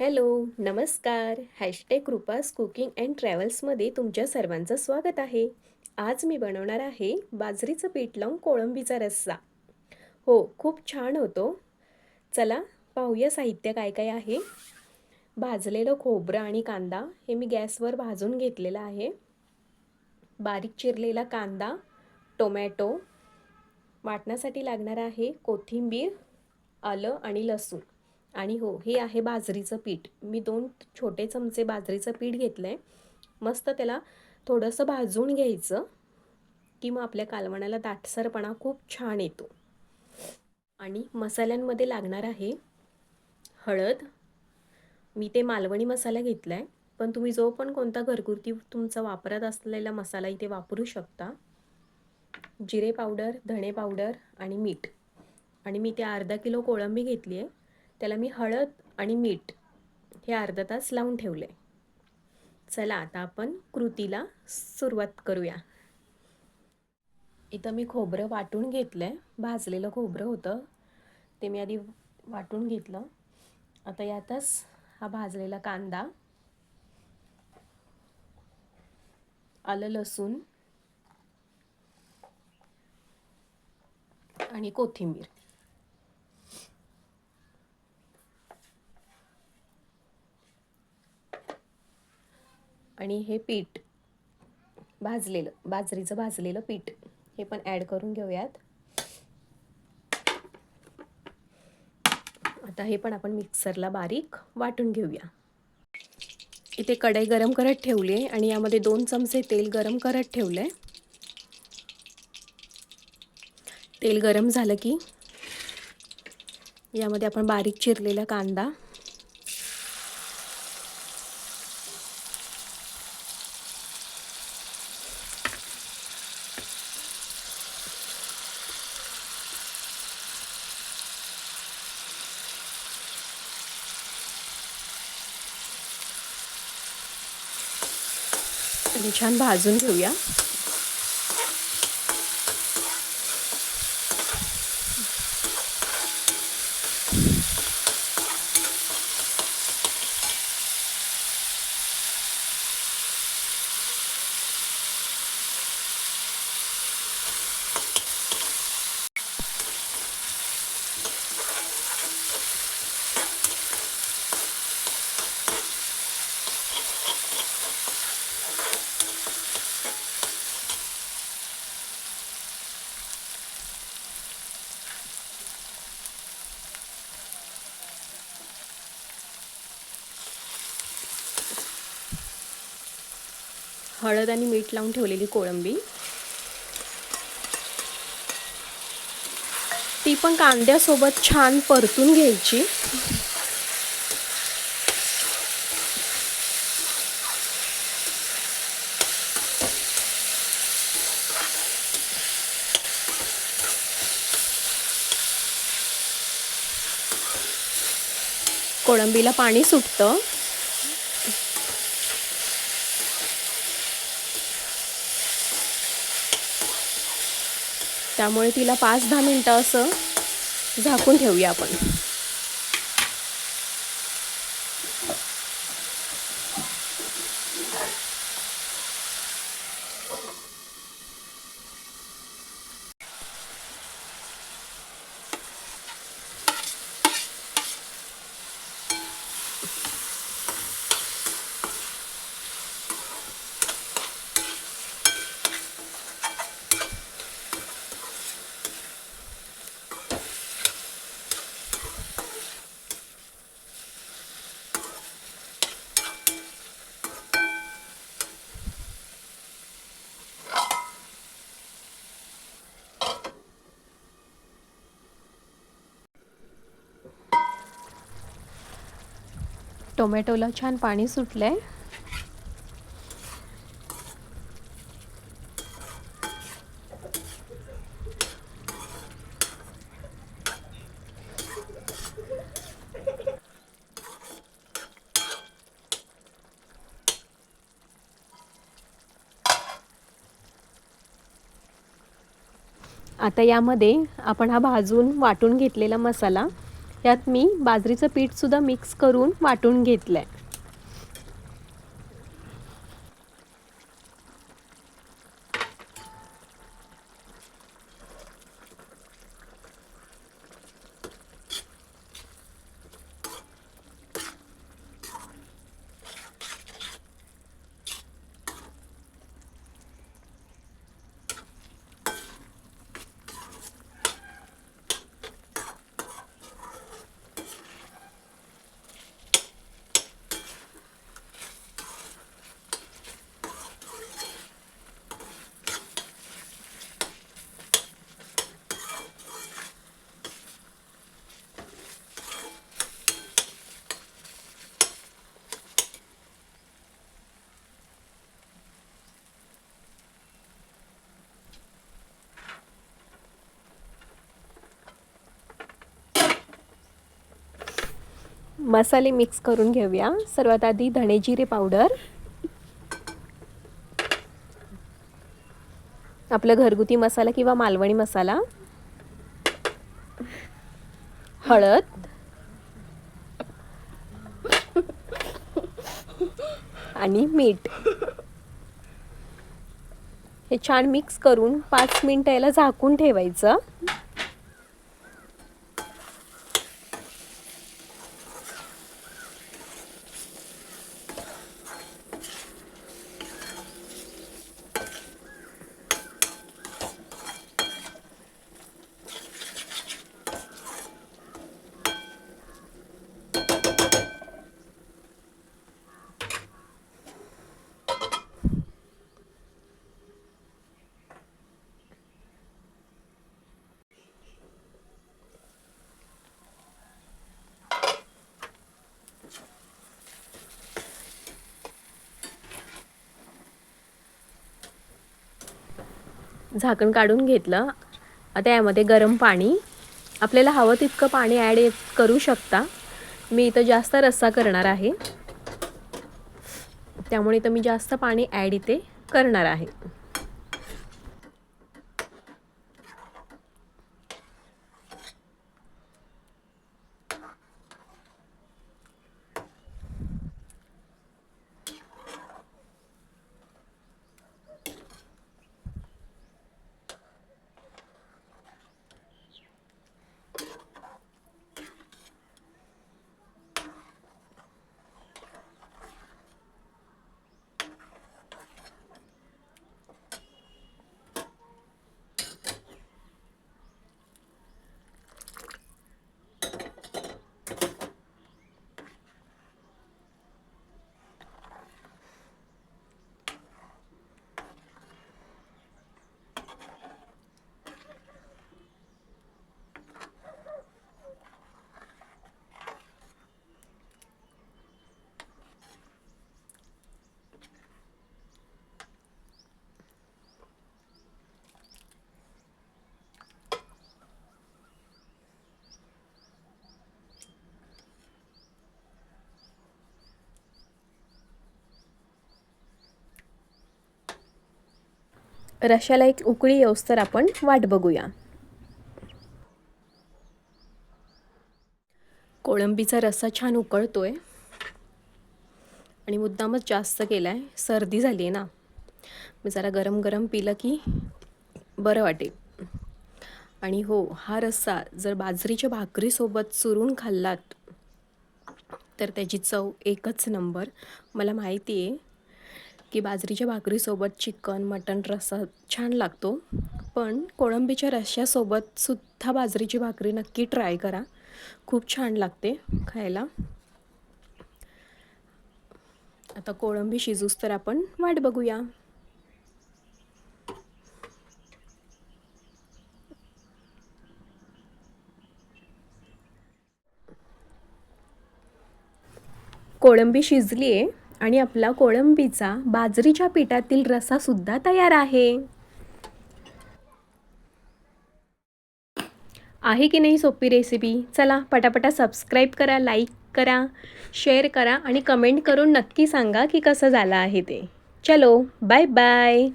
Hello नमस्कार. Hashtag कृपास cooking and ट्रॅव्हल्समध्ये तुमच्या सर्वांचं स्वागत आहे. आज मी बनवणार आहे बाजरीचं पीठ लावून कोळंबीचा रस्सा. हो खूप छान होतो. चला पाहूया साहित्य काय काय आहे. भाजलेलं खोबरं आणि कांदा हे मी गॅसवर भाजून घेतलेलं आहे. बारीक चिरलेला कांदा टोमॅटो वाटण्यासाठी लागणार आहे कोथिंबीर आलं आणि लसूण. आणि हो हे आहे बाजरीचं पीठ. मी दोन छोटे चमचे बाजरीचं पीठ घेतलं आहे मस्त त्याला थोडंसं भाजून घ्यायचं की मग आपल्या कालवणाला दाटसरपणा खूप छान येतो. आणि मसाल्यांमध्ये लागणार आहे हळद. मी ते मालवणी मसाला घेतला आहे पण तुम्ही जो पण कोणता घरगुती तुमचा वापरत असलेला मसाला इथे वापरू शकता. जिरे पावडर धणे पावडर आणि मीठ. आणि मी ते अर्धा किलो कोळंबी घेतली आहे त्याला मी हळद आणि मीठ हे अर्धा तास लावून ठेवले चला आता आपण कृतीला सुरुवात करूया. इथं मी खोबरं वाटून घेतलं आहे भाजलेलं खोबरं होतं. ते मी आधी वाटून घेतलं. आता यातच हा भाजलेला कांदा आलं लसूण आणि कोथिंबीर. आणि हे पीठ भाजलेलं बाजरीचं भाजलेलं पीठ. हे पण ॲड करून घेऊयात. आता हे पण आपण मिक्सरला बारीक वाटून घेऊया. इथे कढई गरम करत ठेवली आहे आणि यामध्ये दोन चमचे तेल गरम करत ठेवलं आहे तेल गरम झालं की यामध्ये आपण बारीक चिरलेला कांदा आणि छान भाजून घेऊया. हळद आणि मीठ लावून ठेवलेली कोळंबी. ती पण कांद्यासोबत छान परतून घ्यायची. कोळंबीला पाणी सुटतं. त्यामुळे तिला पाच दहा मिनटं असं झाकून ठेवूया आपण. टोमॅटोला छान पाणी सुटलं आहे आता यामध्ये आपण हा भाजून वाटून घेतलेला मसाला यात मी बाजरीचं पीठसुद्धा मिक्स करून वाटून घेतलं आहे मसाले मिक्स करून घेऊया. सर्वात आधी धणे जिरे पावडर. आपलं घरगुती मसाला किंवा मालवणी मसाला. हळद. आणि मीठ. हे छान मिक्स करून पाच मिनटं याला झाकून ठेवायचं. झाकण काढून घेतलं. आता यामध्ये गरम पाणी. आपल्याला हवं तितकं पाणी ॲड करू शकता. मी इथं जास्त रस्सा करणार आहे. त्यामुळे इथं मी जास्त पाणी ॲड इथे करणार आहे. रशाला एक उकळी येऊस्तर आपण वाट बघूया. कोळंबीचा रस्सा छान उकळतोय. आणि मुद्दामच जास्त केला आहे सर्दी झाली आहे ना. मी जरा गरम गरम पिलं की बरं वाटेल. आणि हो हा रस्सा जर बाजरीच्या भाकरीसोबत चुरून खाल्लात तर त्याची चव एकच नंबर. मला माहिती आहे की बाजरीच्या भाकरीसोबत चिकन मटण रस्सा छान लागतो. पण कोळंबीच्या रश्श्यासोबत सुद्धा बाजरीची भाकरी नक्की ट्राय करा. खूप छान लागते खायला. आता कोळंबी शिजूस तर आपण वाट बघूया. कोळंबी शिजली आहे आणि आपला कोळंबीचा बाजरीच्या पिठातील रसासुद्धा तयार आहे. आहे की नाही सोपी रेसिपी चला पटापटा सबस्क्राईब करा लाईक करा शेअर करा आणि कमेंट करून नक्की सांगा की कसं झालं आहे ते. चलो बाय बाय